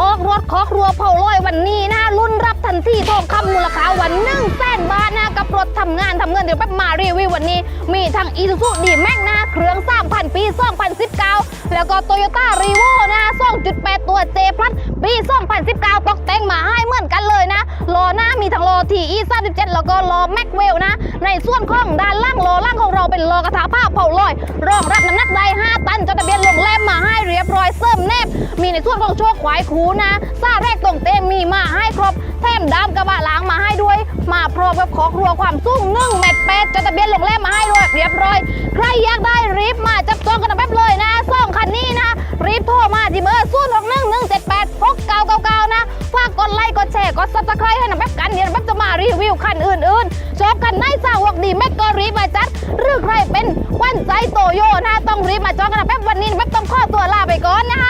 ออกรถขอครัวเผาลอยวันนี้นะรุ่นรับทันทีทองคำมูลค่าวันหนึ่งแสนบาทนะกับรถทำงานทำเงินเดี๋ยวแป๊บมารีวิววันนี้ มีทั้งอีซูซูดีแม็กนะเครื่อง3,000ปี 2019 แล้วก็โตโยต้ารีโวนะ2.8 ตัวเจพลัสปี 2019 ตกแต่งมาให้เหมือนกันเลยนะล้อหน้ามีทั้งล้อทีอี37แล้วก็ล้อแม็กเวลนะ ในส่วนของด้านล่างล้อล่างของเราเป็นล้อกระทะผ้าเผาลอยรองรับ ในส่วนของโชคขวายคูนะซาแรกตรงเต็มมีมาให้ครบแถมดำกระบะล้างมาให้ด้วย มาพร้อมกับขอครัวความสูง1เมตรแปดจดทะเบียนลงแลมมาให้ด้วยเรียบร้อย ใครอยากได้รีบมาจับจองกันแป๊บเลยนะสองคันนี้นะ รีบโทรมาที่เบอร์ศูนย์หกหนึ่งหนึ่งเจ็ดแปดหกเก้าเก้าเก้านะฝากกดไลค์กดแชร์กดซับสไครต์ให้นะแป๊บกันเดี๋ยวแป๊บจะมารีวิวคันอื่นๆชอบคันไหนสาวกดีแม็กก็รีบมาจัดหรือใครเป็นวันใจโตโยนะต้องรีบมาจองกันนะแป๊บวันนี้แป๊บต้องขอตัวลาไปก่อนนะ